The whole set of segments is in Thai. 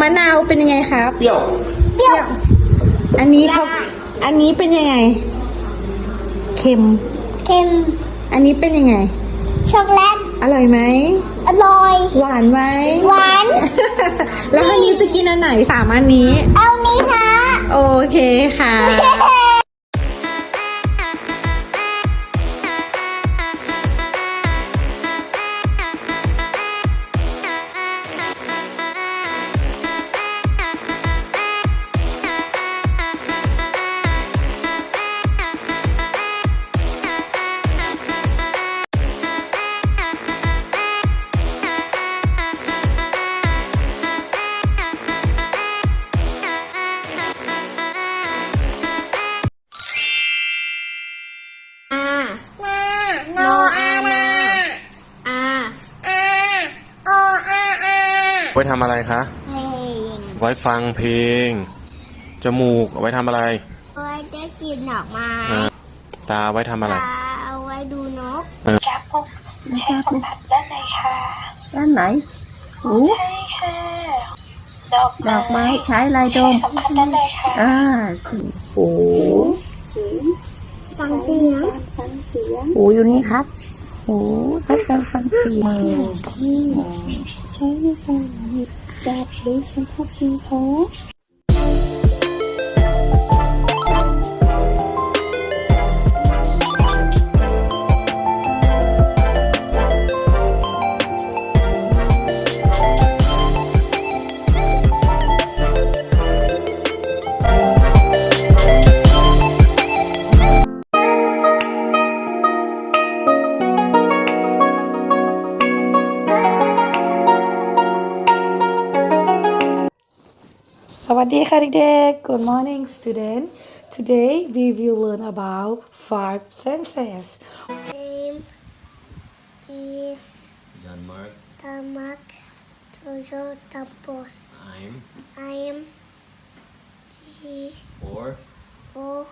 มะนาวเป็นยังไงครับ เปรี้ยว เปรี้ยว อันนี้ช็อกอันนี้เป็นยังไง เค็ม เค็ม อันนี้เป็นยังไง ช็อกโกแลต อร่อยไหม อร่อย หวานไหม หวาน แล้วอันนี้จะกินอันไหนสามอันนี้ เอานี้ฮะโอเคค่ะำอะไรคะ เพลงไว้ฟังเพลง จมูกเอาไว้ทำอะไรเอาไว้ได้กินดอกไม้อ่าตาไว้ทำอะไร ตาเอาไว้ดูนกจับปุ๊บใช้สัมผัสด้านในค่ะ ด้านไหนหูใช่ค่ะ ดอกดอกไม้ใช้อะไรดใช้มสัมผัสด้านในค่ะอ่าหูฟังเสียงหูอยู่นี่ครับหูใช้การฟังเสียง ใช้ในการจับหรือสัมผัสสิ่งของ Sawadi Haridek, good morning student. Today we will learn about five senses. Name is Janmark. Tamak Jojo Tampos. I'm. I'm. G. Four. Four.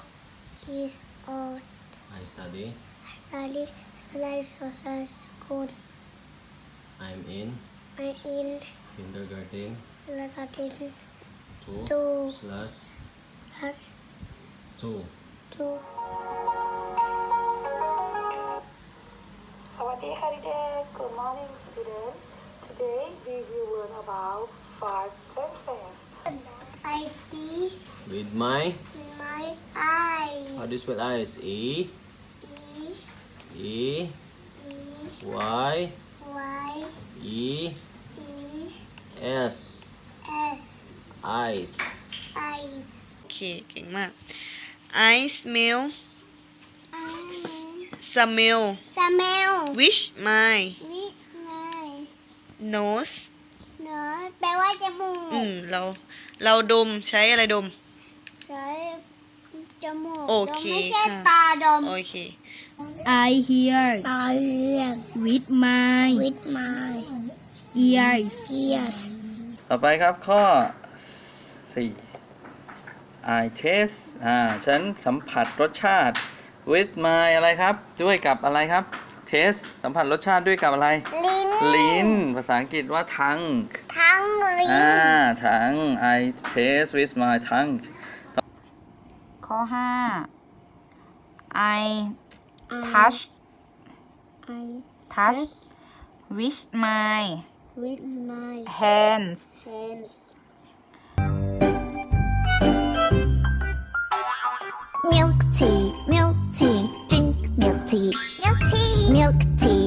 is odd. I study. I study Sunday Social School. I'm in. I'm in. Kindergarten. Kindergarten. two two slash plus two two สวัสดีค่ะเด็กๆ Good morning student Today we will learn about five senses I see with my in my eyes how do you spell eyes E E E E Y Y E E S S eyes eyes โอเค เก่งมาก I smell smell smell which my วิไง nose เนอะแปลว่าจมูกอืมเราเราดมใช้อะไรดม ใช้จมูกโอเคไม่ใช่ค่ะ ตาดม โอเค I hear ตาเรียก with my with my ears. ears ต่อไปครับข้อ 4 I taste อ่าฉันสัมผัสรสชาติ with my อะไรครับ ด้วยกับอะไรครับ taste สัมผัสรสชาติด้วยกับอะไร ลิ้น ลิ้น ภาษาอังกฤษว่า tongue ทั้งลิ้น อ่า tongue I taste with my tongue ข้อ 5 I touch I touch with my with my hands hands Milk tea, milk tea, drink milk tea. milk tea Milk tea,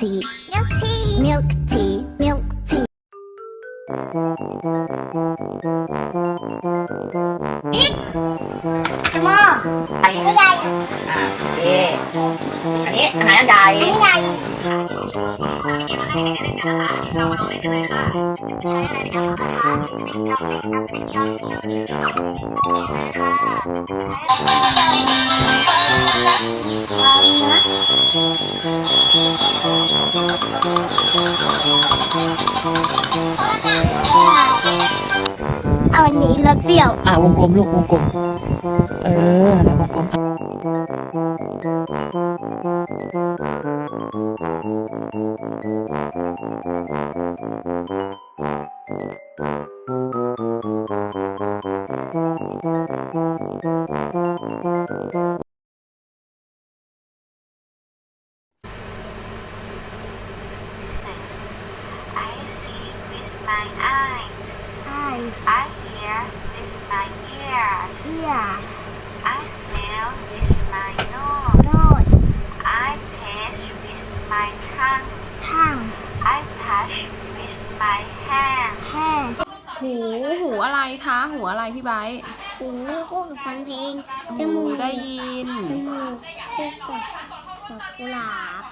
tea. Milk tea. Milk tea. Milk tea. Eat. Come. Cái gì? À, gì? Anh เอาอันนี้แล้วเปรี้ยว อ่าวงกลมลูกวงกลม เออแล้ววงกลม I tongue. tongue I touch with my hand. hand หูหูอะไรคะหูอะไรพี่ไบร์ทหูคู่กับฟังเพลงจหูมูก ได้ยิน จมูกคู่กับดอกกุหลาบ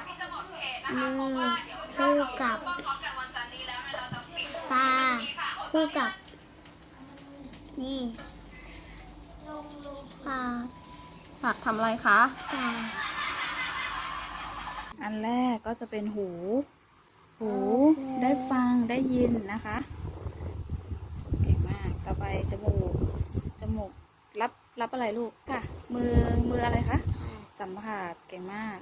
มือคู่กับตาคู่กับ นี่ปากฝากทำอะไรคะ ตา อันแรกก็จะเป็นหู หูได้ฟังได้ยินนะคะเก่งมาก ต่อไปจมูก จมูกรับรับอะไรลูกค่ะ มือมืออะไรคะ สัมผัสเก่งมาก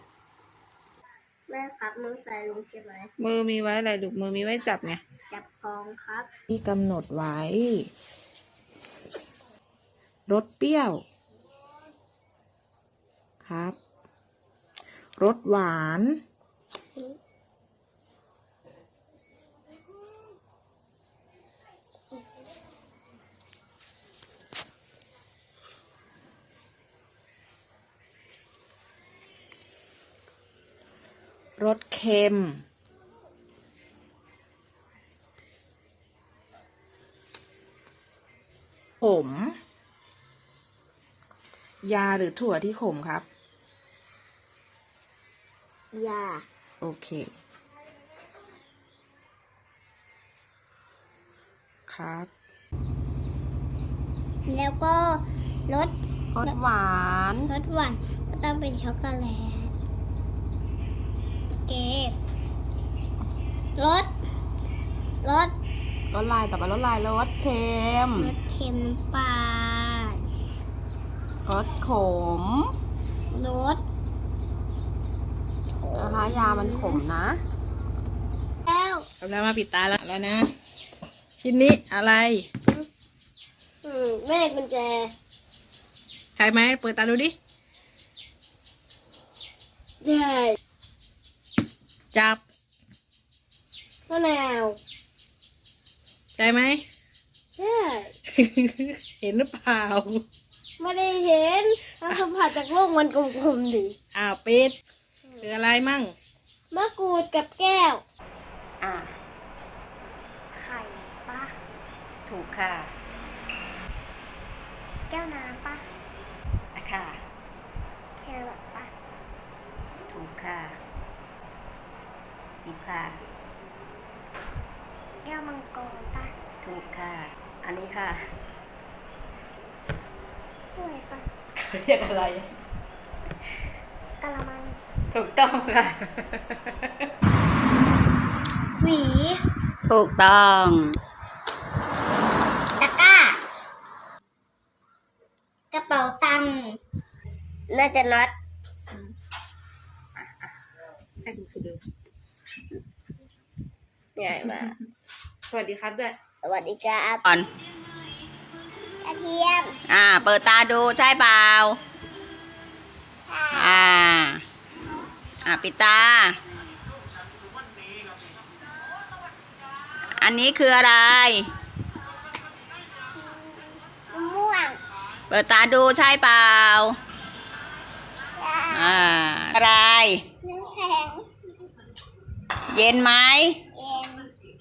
แม่ครับมือใส่ลงใช่ไหมมือมีไว้อะไรลูก มือมีไว้จับไง จับฟองครับ ที่กำหนดไว้ รสเปรี้ยว ครับ รสหวาน รสเค็ม ขม ยาหรือถั่วที่ขมครับ ยา โอเค ครับ แล้วก็รสรสหวานรสหวานก็ต้องเป็นช็อกโกแลตโอเครสรสรสลายต่อไปรสลายรสเค็มรสเค็มน้ำปลารสขมรส นะคะ ยามันขมนะ แล้วกำลังมาปิดตาแล้วแล้วนะ ชิ้นนี้อะไร อืมแม่กุญแจใช่ไหมเปิดตาดูดิได้จับมะนาวใช่ไหม ใช่เห็นหรือเปล่า ไม่ได้เห็นต้องสัมผัสจากโลกมันกลมๆดิ อ้าวปิด คืออะไรมั่ง มะกรูดกับแก้ว อ่า ไข่ปะถูกค่ะ แก้วน้ำปะอะค่ะ แครอทปะถูกค่ะอีกค่ะ แก้วมังกรปะถูกค่ะ อันนี้ค่ะถ้วยปะเรียกอะไรกะละมัง ถูกต้องค่ะ หวี ถูกต้อง ตะกร้า กระเป๋าตังค์น่าจะน็อตใหญ่มากสวัสดีครับด้วยสวัสดีครับ ก่อน กระเทียม อ่า เปิดตาดูใช่เปล่าอ่า อ่าปิดตา อันนี้คืออะไรมะม่วงเปิดตาดูใช่เปล่า อ่า อะไร น้ำแข็งเย็นไหมเย็น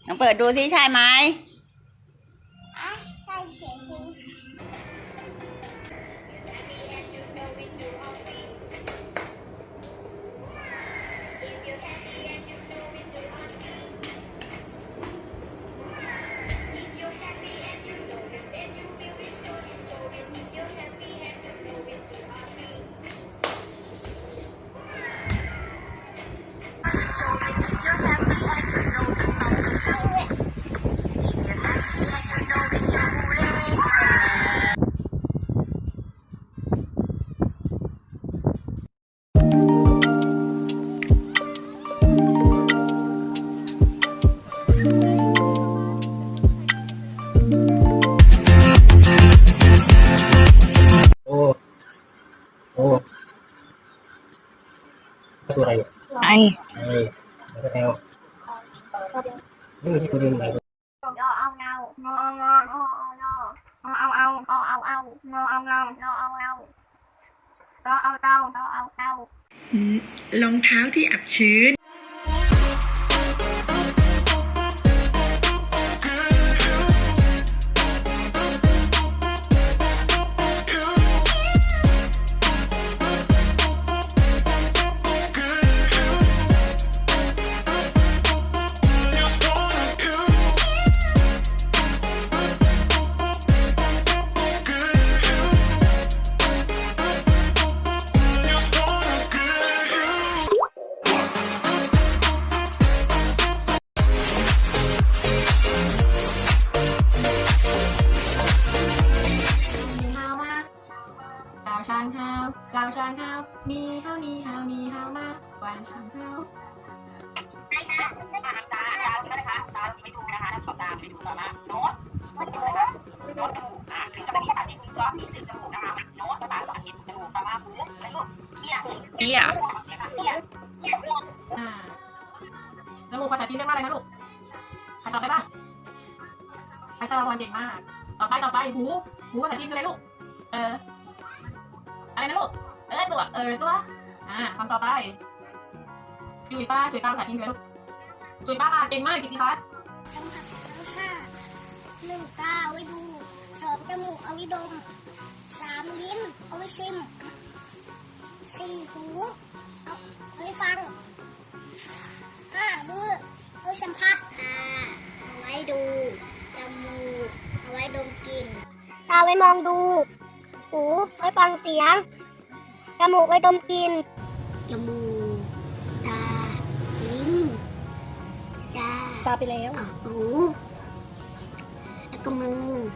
ลองเปิดดูที่ใช่ไหม ay. Ay, tayo. Hindi ko rin ากวางช้างฮาวเตี้ยอ่าจมูกภาษาจีนเรียกว่าอะไรนะลูกใครตอบได้บ้างใครจะรางวัลเก่งมาก ต่อไปต่อไปหู หูภาษาจีนคืออะไรลูก เออ อะไรนะลูก เออตัว เออตัว อ่าคำต่อไปจุ ยป้าจุยป้าภาษาจีนคืออะไรลูกจุยป้ามาเก่งมากกิตติพัฒน์สัมผัสทั้งห้าหนึ่งตาเอาไว้ดูสองจมูกเอาไว้ดมสามลิ้นเอาไว้ชิมสี่หูเอาไว้ฟังห้ามือเอาไว้สัมผัสตาเอาไว้ดูจมูกเอาไว้ดมกลิ่นตาไว้มองดู หูไว้ฟังเสียงจมูกไว้ดมกลิ่นจมูก ตาไปแล้วอะหูแล้วก็มือ